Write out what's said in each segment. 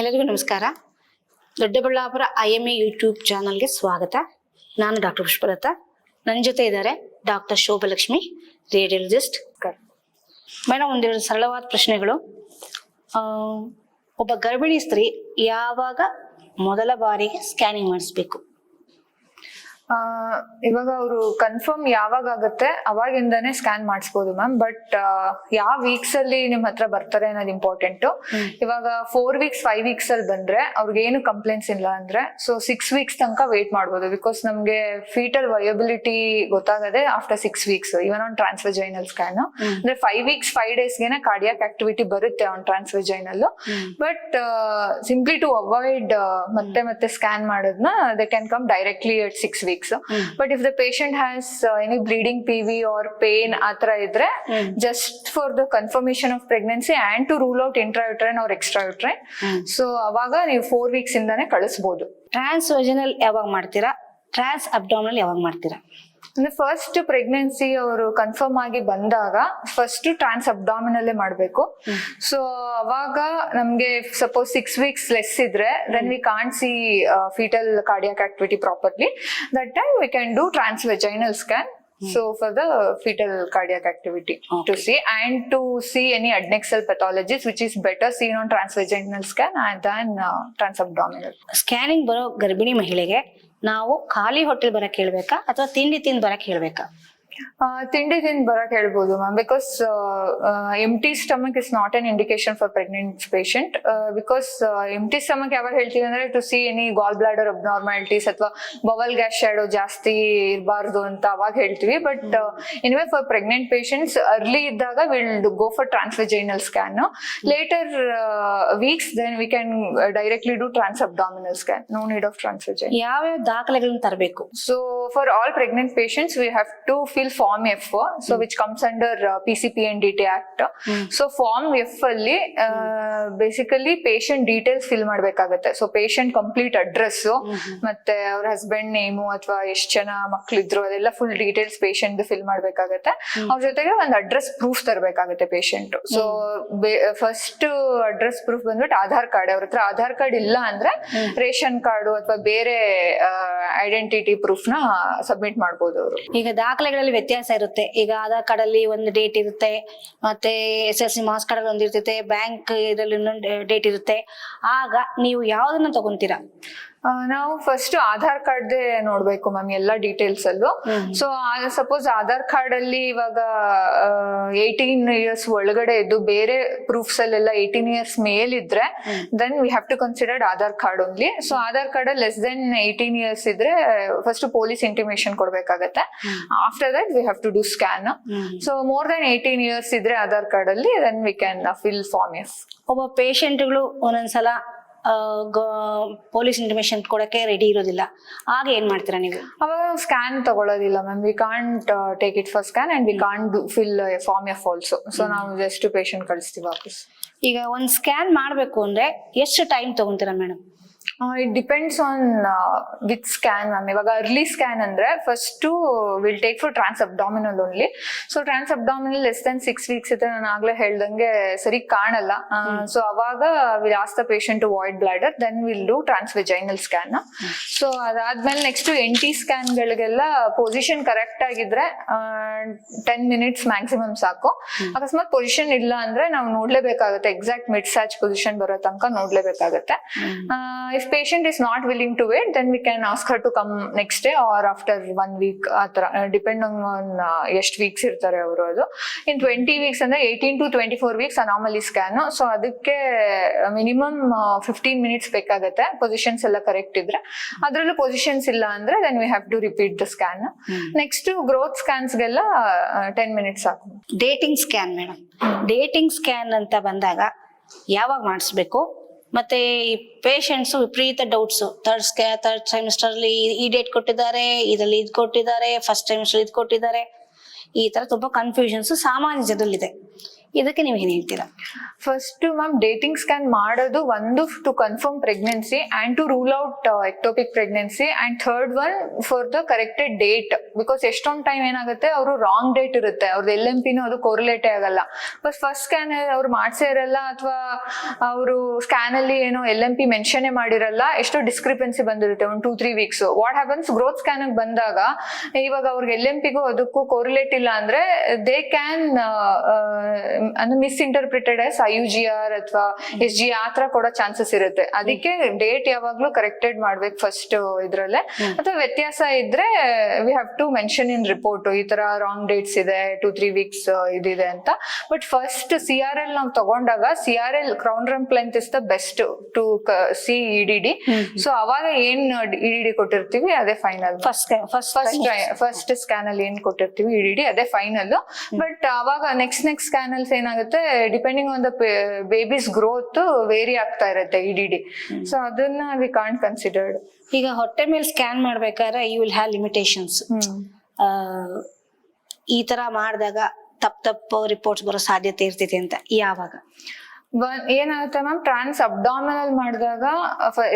ಎಲ್ಲರಿಗೂ ನಮಸ್ಕಾರ. Doddaballapura I am a YouTube ಚಾನಲ್ಗೆ ಸ್ವಾಗತ. ನಾನು ಡಾಕ್ಟರ್ ಪುಷ್ಪಲತಾ. ನನ್ನ ಜೊತೆ ಇದ್ದಾರೆ ಡಾಕ್ಟರ್ ಶೋಭಲಕ್ಷ್ಮಿ, ರೇಡಿಯಾಲಜಿಸ್ಟ್. ಮೇಡಮ್ ಒಂದೆರಡು ಸರಳವಾದ ಪ್ರಶ್ನೆಗಳು. ಒಬ್ಬ ಗರ್ಭಿಣಿ ಸ್ತ್ರೀ ಯಾವಾಗ ಮೊದಲ ಬಾರಿಗೆ ಸ್ಕ್ಯಾನಿಂಗ್ ಮಾಡಿಸ್ಬೇಕು? ಇವಾಗ ಅವರು ಕನ್ಫರ್ಮ್ ಯಾವಾಗ ಆಗುತ್ತೆ ಅವಾಗಿಂದಾನೆ ಸ್ಕ್ಯಾನ್ ಮಾಡಿಸ್ಬೋದು ಮ್ಯಾಮ್ ಬಟ್ ಯಾವ ವೀಕ್ಸ್ ಅಲ್ಲಿ ನಿಮ್ ಹತ್ರ ಬರ್ತಾರೆ ಅನ್ನೋದು ಇಂಪಾರ್ಟೆಂಟ್ ಇವಾಗ ಫೋರ್ ವೀಕ್ಸ್ ಫೈವ್ ವೀಕ್ಸ್ ಅಲ್ಲಿ ಬಂದ್ರೆ ಅವ್ರಿಗೆ ಏನು ಕಂಪ್ಲೇಂಟ್ಸ್ ಇಲ್ಲ ಅಂದ್ರೆ ಸೊ ಸಿಕ್ಸ್ ವೀಕ್ಸ್ ತನಕ ವೇಟ್ ಮಾಡ್ಬೋದು. ಬಿಕಾಸ್ ನಮ್ಗೆ ಫೀಟಲ್ ವಯಬಿಲಿಟಿ ಗೊತ್ತಾಗದೆ after six weeks even on transvaginal scan ಅಂದ್ರೆ ಫೈವ್ ವೀಕ್ಸ್ ಫೈವ್ ಡೇಸ್ಗೆನೆ ಕಾರ್ಡಿಯಾಕ್ ಆಕ್ಟಿವಿಟಿ ಬರುತ್ತೆ on transvaginal but simply to avoid ಮತ್ತೆ ಮತ್ತೆ ಸ್ಕ್ಯಾನ್ ಮಾಡೋದನ್ನ they can come directly at six weeks but if the patient has any bleeding P V or pain ಆ ತರ ಇದ್ರೆ just for the confirmation of pregnancy and to rule out intrauterine or extrauterine so ಅವಾಗ ನೀವು four weeks ಇಂದಾನೆ ಕಳಿಸ್ಬೋದು. ಟ್ರಾನ್ಸ್ original ಯಾವಾಗ ಮಾಡ್ತೀರಾ? ಟ್ರಾನ್ಸ್ abdominal ಯಾವಾಗ ಮಾಡ್ತೀರಾ? ಅಂದ್ರೆ ಫಸ್ಟ್ ಪ್ರೆಗ್ನೆನ್ಸಿ ಅವರು ಕನ್ಫರ್ಮ್ ಆಗಿ ಬಂದಾಗ ಫಸ್ಟ್ ಟ್ರಾನ್ಸ್ ಅಬ್ಡಾಮಿನಲ್ಲೇ ಮಾಡಬೇಕು. ಸೊ ಅವಾಗ ನಮ್ಗೆ ಸಪೋಸ್ ಸಿಕ್ಸ್ ವೀಕ್ಸ್ ಲೆಸ್ ಇದ್ರೆ then we can't see fetal cardiac activity properly that time we can do transvaginal scan so for the fetal cardiac activity to see and to see any adnexal pathologies which is better seen on transvaginal scan and then transabdominal scanning ಬರೋ ಗರ್ಭಿಣಿ ಮಹಿಳೆಗೆ ನಾವು ಖಾಲಿ ಹೊಟ್ಟೆಲ್ ಬರಕ್ ಹೇಳ್ಬೇಕಾ ಅಥವಾ ತಿಂಡಿ ತಿಂದು ಬರಕ್ ಹೇಳ್ಬೇಕಾ? ತಿಂಡಿ ತಿಂದು ಬರಕ್ ಹೇಳ್ಬೋದು ma'am because empty stomach is not an indication for pregnant patient because empty stomach ಯಾವಾಗ ಹೇಳ್ತೀವಿ ಅಂದ್ರೆ to see any gallbladder abnormalities ಅಥವಾ ಬವಲ್ ಗ್ಯಾಸ್ ಶಾಡೋ ಜಾಸ್ತಿ ಇರಬಾರ್ದು ಅಂತ ಅವಾಗ ಹೇಳ್ತೀವಿ. But anyway for pregnant patients early ಇದ್ದಾಗ will go for transvaginal scan later weeks then we can directly do transabdominal scan no need of transvaginal ಯಾವ್ಯಾವ ದಾಖಲೆಗಳನ್ನ ತರಬೇಕು? So for all pregnant for we pregnant to we have form F Form F, so which comes under uh, PCP and DT Act. So Form F ಅಲ್ಲಿ basically patient details fill ಮಾಡ್ಬೇಕಾಗತ್ತೆ. So patient complete address ಮತ್ತೆ ಅವ್ರ husband name ಅಥವಾ ಎಷ್ಟ್ ಜನ ಮಕ್ಳಿದ್ರು ಅದೆಲ್ಲ full details patient fill ಮಾಡ್ಬೇಕಾಗತ್ತೆ. ಅವ್ರ ಜೊತೆಗೆ ಒಂದು address proof ತರಬೇಕಾಗತ್ತೆ patient so first address proof ಬಂದ್ಬಿಟ್ಟು ಆಧಾರ್ ಕಾರ್ಡ್ ಅವ್ರ ಹತ್ರ ಆಧಾರ್ ಕಾರ್ಡ್ ಇಲ್ಲ ಅಂದ್ರೆ ರೇಷನ್ ಕಾರ್ಡು ಅಥವಾ ಬೇರೆ ಐಡೆಂಟಿಟಿ ಪ್ರೂಫ್ನ ಸಬ್ಮಿಟ್ ಮಾಡ್ಬೋದು ಅವರು. ಈಗ ದಾಖಲೆಗಳಲ್ಲಿ ವ್ಯತ್ಯಾಸ ಇರುತ್ತೆ. ಈಗ ಆಧಾರ್ ಕಾರ್ಡ್ ಅಲ್ಲಿ ಒಂದು ಡೇಟ್ ಇರುತ್ತೆ, ಮತ್ತೆ S L C marks card ಅಲ್ಲಿ ಒಂದಿರ್ತೈತೆ ಬ್ಯಾಂಕ್ ಇದರಲ್ಲಿ ಇನ್ನೊಂದು ಡೇಟ್ ಇರುತ್ತೆ. ಆಗ ನೀವು ಯಾವ್ದನ್ನ ತಗೊಂತೀರಾ? ನಾವು ಫಸ್ಟ್ ಆಧಾರ್ ಕಾರ್ಡ್ ನೋಡ್ಬೇಕು ಮ್ಯಾಮ್ ಎಲ್ಲ ಡೀಟೇಲ್ಸ್ ಅಲ್ಲೂ. ಸೊ ಸಪೋಸ್ ಆಧಾರ್ ಕಾರ್ಡ್ ಅಲ್ಲಿ ಇವಾಗ ಏಯ್ಟೀನ್ ಇಯರ್ಸ್ ಒಳಗಡೆ ಇದ್ದು ಬೇರೆ ಪ್ರೂಫ್ಸ್ ಅಲ್ಲೆಲ್ಲ ಏಯ್ಟೀನ್ ಇಯರ್ಸ್ ಇದ್ರೆ then we have to considered Aadhaar card only so Aadhaar card less than eighteen years ಇದ್ರೆ first police intimation ಕೊಡ್ಬೇಕಾಗತ್ತೆ. After that we have to do scan so more than eighteen years ಇದ್ರೆ Aadhaar card ಅಲ್ಲಿ then we can fill form S ಒಬ್ಬ ಪೇಷಂಟ್ಗಳು ಒಂದೊಂದ್ಸಲ police information ಕೊಡಕ್ಕೆ ready ಇರೋದಿಲ್ಲ. ಆಗ ಏನ್ ಮಾಡ್ತೀರಾ ನೀವು? ಅವಾಗ ಸ್ಕ್ಯಾನ್ ತಗೊಳ್ಳೋದಿಲ್ಲ ma'am we can't take it for scan and we can't fill form F also so ನಾವು ಜಸ್ಟ್ ಪೇಷಂಟ್ ಕಳಿಸ್ತೀವಿ ವಾಪಸ್. ಈಗ ಒಂದು ಸ್ಕ್ಯಾನ್ ಮಾಡಬೇಕು ಅಂದ್ರೆ ಎಷ್ಟು time ತಗೊಂತೀರಾ madam it depends on with scan ma'am ಇವಾಗ ಅರ್ಲಿ ಸ್ಕ್ಯಾನ್ ಅಂದ್ರೆ first will take for transabdominal only so transabdominal less than six weeks ಇದ್ರೆ ನಾನು ಆಗ್ಲೇ ಹೇಳ್ದಂಗೆ ಸರಿ ಕಾಣಲ್ಲ. ಸೊ ಅವಾಗ will ask the patient to void bladder then will do trans vaginal scan so ಅದಾದ್ಮೇಲೆ ನೆಕ್ಸ್ಟ್ ಎನ್ ಟಿ ಸ್ಕ್ಯಾನ್ಗಳಿಗೆಲ್ಲ ಪೊಸಿಷನ್ ಕರೆಕ್ಟ್ ಆಗಿದ್ರೆ ಟೆನ್ ಮಿನಿಟ್ಸ್ ಮ್ಯಾಕ್ಸಿಮಮ್ ಸಾಕು. ಅಕಸ್ಮಾತ್ ಪೊಸಿಷನ್ ಇಲ್ಲ ಅಂದ್ರೆ ನಾವು ನೋಡ್ಲೇಬೇಕಾಗುತ್ತೆ ಎಕ್ಸಾಕ್ಟ್ ಮಿಡ್ ಸ್ಯಾಚ್ ಪೊಸಿಷನ್ ಬರೋ ತನಕ ನೋಡ್ಲೇಬೇಕಾಗುತ್ತೆ. If patient is not willing to wait then we can ask her to come next day or after one week ಆ ಥರ ಡಿಪೆಂಡ್ ಆನ್ ಎಷ್ಟು ವೀಕ್ಸ್ ಇರ್ತಾರೆ ಅವರು ಅದು. ಇನ್ ಟ್ವೆಂಟಿ ವೀಕ್ಸ್ ಅಂದರೆ eighteen to twenty four weeks anomaly scan so ಅದಕ್ಕೆ minimum fifteen minutes ಬೇಕಾಗುತ್ತೆ. Positions ಎಲ್ಲ ಕರೆಕ್ಟ್ ಇದ್ರೆ. ಅದರಲ್ಲೂ ಪೊಸಿಷನ್ಸ್ ಇಲ್ಲ ಅಂದ್ರೆ then we have to repeat the scan next growth ಸ್ಕ್ಯಾನ್ಸ್ಗೆಲ್ಲ ten minutes ಸಾಕು. Dating scan madam dating scan ಅಂತ ಬಂದಾಗ ಯಾವಾಗ ಮಾಡಿಸ್ಬೇಕು? ಮತ್ತೆ ಈ ಪೇಷಂಟ್ಸ್ ವಿಪರೀತ doubts third scan third semester ಅಲ್ಲಿ ಈ ಡೇಟ್ ಕೊಟ್ಟಿದ್ದಾರೆ, ಇದರಲ್ಲಿ ಇದು ಕೊಟ್ಟಿದ್ದಾರೆ ಫಸ್ಟ್ ಸೆಮಿಸ್ಟರ್ ಇದು ಕೊಟ್ಟಿದ್ದಾರೆ. ಈ ತರ ತುಂಬಾ ಕನ್ಫ್ಯೂಷನ್ಸ್ ಸಾಮಾನ್ಯ ಜನರಲ್ಲಿದೆ. ಇದಕ್ಕೆ ನೀವು ಏನ್ ಹೇಳ್ತೀರಾ? ಫಸ್ಟ್ ಮ್ಯಾಮ್ ಡೇಟಿಂಗ್ ಸ್ಕ್ಯಾನ್ ಮಾಡೋದು ಒಂದು to confirm pregnancy and to rule out ectopic pregnancy and third one for the corrected date because ಎಷ್ಟೊಂದು ಟೈಮ್ ಏನಾಗುತ್ತೆ, ಅವರು ರಾಂಗ್ ಡೇಟ್ ಇರುತ್ತೆ. ಅವ್ರದ್ದು ಎಲ್ ಎಂ ಪಿನೂ ಅದು ಕೋರಿಲೇಟೇ ಆಗಲ್ಲ. ಬಟ್ ಫಸ್ಟ್ ಸ್ಕ್ಯಾನ್ ಅವ್ರು ಮಾಡಿಸೇ ಇರಲ್ಲ ಅಥವಾ ಅವರು ಸ್ಕ್ಯಾನ್ ಅಲ್ಲಿ ಏನೋ ಎಲ್ ಎಂ ಪಿ ಮೆನ್ಷನ್ ಮಾಡಿರಲ್ಲ, ಎಷ್ಟೋ ಡಿಸ್ಕ್ರಿಪೆನ್ಸಿ ಬಂದಿರುತ್ತೆ ಒಂದು two three weeks what happens growth scan ಬಂದಾಗ ಇವಾಗ ಅವ್ರಿಗೆ ಎಲ್ ಎಂ ಪಿಗೂ ಅದಕ್ಕೂ ಕೋರಿಲೇಟ್ ಇಲ್ಲ ಅಂದ್ರೆ ದೇ ಕ್ಯಾನ್ ಅಂದ್ರೆ misinterpreted as I U G R ಅಥವಾ ಎಸ್ ಜಿ ಆ ತರ ಕೊಡೋ ಚಾನ್ಸಸ್ ಇರುತ್ತೆ. ಅದಕ್ಕೆ ಡೇಟ್ ಯಾವಾಗ್ಲೂ ಕರೆಕ್ಟೆಡ್ ಮಾಡ್ಬೇಕು ಫಸ್ಟ್ ಇದ್ರಲ್ಲೇ. ಅಥವಾ ವ್ಯತ್ಯಾಸ ಇದ್ರೆ we have to mention in report ಈ ತರ ರಾಂಗ್ ಡೇಟ್ಸ್ ಇದೆ ಟೂ ತ್ರೀ ವೀಕ್ಸ್ ಇದಿದೆ ಅಂತ. But first C R L ನಾವು ತಗೊಂಡಾಗ C R L crown rump length is the best to see E D D so ಅವಾಗ ಏನ್ E D D ಕೊಟ್ಟಿರ್ತೀವಿ ಅದೇ final first first first first scan ಅಲ್ಲಿ ಏನ್ ಕೊಟ್ಟಿರ್ತೀವಿ ಇಡಿಡಿ ಅದೇ ಫೈನಲ್ ಬಟ್ ಅವಾಗ ನೆಕ್ಸ್ಟ್ ನೆಕ್ಸ್ಟ್ ಸ್ಕ್ಯಾನ್ ಅಲ್ಲಿ ಏನಾಗುತ್ತೆ depending on the babies growth vary ಆಗ್ತಾ ಇರುತ್ತೆ ಇಡಿ ಸೊ ಅದನ್ನ ವಿ ಕಾಂಟ್ ಕನ್ಸಿಡರ್ಡ್ ಈಗ ಹೊಟ್ಟೆ ಮೇಲೆ ಸ್ಕ್ಯಾನ್ ಮಾಡ್ಬೇಕಾದ್ರೆ ಯು ವಿಲ್ ಹ್ಯಾವ್ ಲಿಮಿಟೇಷನ್ಸ್ ಈ ತರ ಮಾಡಿದಾಗ ತಪ್ಪು ತಪ್ಪು ರಿಪೋರ್ಟ್ಸ್ ಬರೋ ಸಾಧ್ಯತೆ ಇರ್ತೈತಿ ಅಂತ ಯಾವಾಗ? ಒನ್ ಏನಾಗುತ್ತೆ ಮ್ಯಾಮ್ ಟ್ರಾನ್ಸ್ ಅಬ್ಡಾಮಿನಲ್ ಮಾಡಿದಾಗ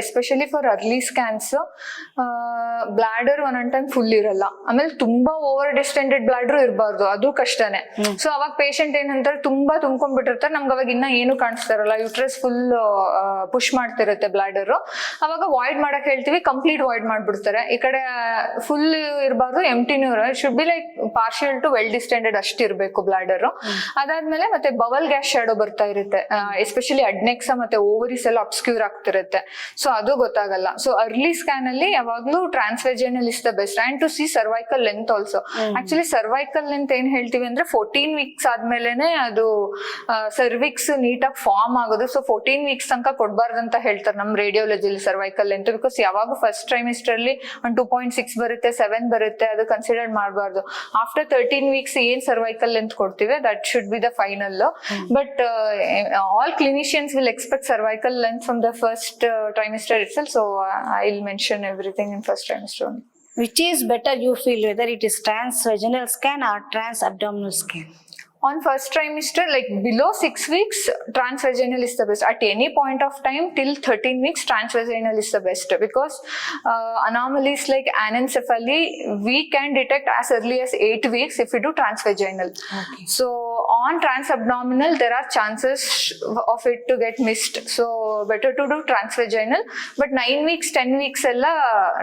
especially for early scans bladder ಒಂದೊಂದ್ ಟೈಮ್ ಫುಲ್ ಇರಲ್ಲ. ಆಮೇಲೆ ತುಂಬಾ ಓವರ್ ಡಿಸ್ಟೆಂಡೆಡ್ ಬ್ಲಾಡರ್ ಇರಬಾರ್ದು ಅದು ಕಷ್ಟನೇ. ಸೊ ಅವಾಗ ಪೇಷಂಟ್ ಏನಂತಾರೆ ತುಂಬಾ ತುಂಬ್ಕೊಂಡ್ಬಿಟ್ಟಿರ್ತಾರೆ. ನಮ್ಗೆ ಅವಾಗ ಇನ್ನ ಏನು ಕಾಣಿಸ್ತಾರಲ್ಲ ಯುಟ್ರಸ್ ಫುಲ್ ಪುಷ್ ಮಾಡ್ತಿರುತ್ತೆ ಬ್ಲಾಡರ್ ಅವಾಗ ವಾಯ್ಡ್ ಮಾಡಕ್ ಹೇಳ್ತೀವಿ ಕಂಪ್ಲೀಟ್ ವಾಯ್ಡ್ ಮಾಡ್ಬಿಡ್ತಾರೆ. ಈ ಕಡೆ ಫುಲ್ ಇರಬಾರ್ದು ಎಂಟಿನೂ should be like partial to well distended ಅಷ್ಟಿರ್ಬೇಕು ಇರಬೇಕು ಬ್ಲಾಡರ್ ಅದಾದ್ಮೇಲೆ ಮತ್ತೆ ಬವಲ್ ಗ್ಯಾಸ್ ಶಾಡೋ ಬರ್ತಾ ಇರುತ್ತೆ. ಎಸ್ಪೆಷಲಿ ಅಡ್ನೆಕ್ಸ ಮತ್ತೆ ಓವರಿಸ್ ಎಲ್ಲ ಅಬ್ಸ್ಕ್ಯೂರ್ ಆಗ್ತಿರುತ್ತೆ. ಸೊ ಅದು ಗೊತ್ತಾಗಲ್ಲ. ಸೊ ಅರ್ಲಿ ಸ್ಕ್ಯಾನ್ ಅಲ್ಲಿ ಯಾವಾಗ್ಲೂ transvaginal is the best and to see cervical length also actually cervical length ಏನ್ ಹೇಳ್ತೀವಿ ಅಂದ್ರೆ ಫೋರ್ಟೀನ್ ವೀಕ್ಸ್ ಆದ್ಮೇಲೆನೆ ಅದು ಸರ್ವಿಕ್ಸ್ ನೀಟಾಗಿ ಫಾರ್ಮ್ ಆಗೋದು. ಸೊ ಫೋರ್ಟೀನ್ ವೀಕ್ಸ್ ತನಕ ಅಂತ ಹೇಳ್ತಾರೆ ನಮ್ ರೇಡಿಯೋಲಜಿಲಿ ಸರ್ವೈಕಲ್ ಲೆಂತ್ ಬಿಕಾಸ್ ಯಾವಾಗ ಫಸ್ಟ್ ಟ್ರೈಮಿಸ್ಟರ್ ಅಲ್ಲಿ ಒಂದು ಟೂ ಪಾಯಿಂಟ್ ಸಿಕ್ಸ್ ಬರುತ್ತೆ ಸೆವೆನ್ ಬರುತ್ತೆ ಅದು ಕನ್ಸಿಡರ್ ಮಾಡಬಾರ್ದು. ಆಫ್ಟರ್ ತರ್ಟೀನ್ ವೀಕ್ಸ್ ಏನ್ ಸರ್ವೈಕಲ್ ಲೆಂತ್ ಕೊಡ್ತೀವಿ that should be the final but all clinicians will expect cervical length from the first uh, trimester itself. So uh, I'll mention everything in first trimester only. Which is better you feel whether it is transvaginal scan or trans abdominal scan? On first trimester like below six weeks transvaginal is the best at any point of time till 13 weeks transvaginal is the best because uh, anomalies like anencephaly we can detect as early as eight weeks if we do transvaginal so on transabdominal there are chances of it to get missed so better to do transvaginal but nine weeks 10 weeks ಎಲ್ಲ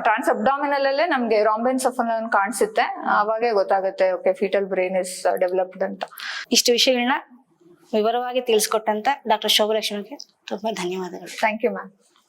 trans abdominal ಅಲ್ಲೇ ನಮ್ಗೆ rhombencephalon ಕಾಣಿಸುತ್ತೆ ಅವಾಗೇ ಗೊತ್ತಾಗುತ್ತೆ okay fetal brain is developed ಅಂತ ಇಷ್ಟು ವಿಷಯಗಳನ್ನ ವಿವರವಾಗಿ ತಿಳಿಸ್ಕೊಟ್ಟಂತ ಡಾಕ್ಟರ್ ಶೋಭಲಕ್ಷ್ಮಿಗೆ ತುಂಬಾ ಧನ್ಯವಾದಗಳು. Thank you ma'am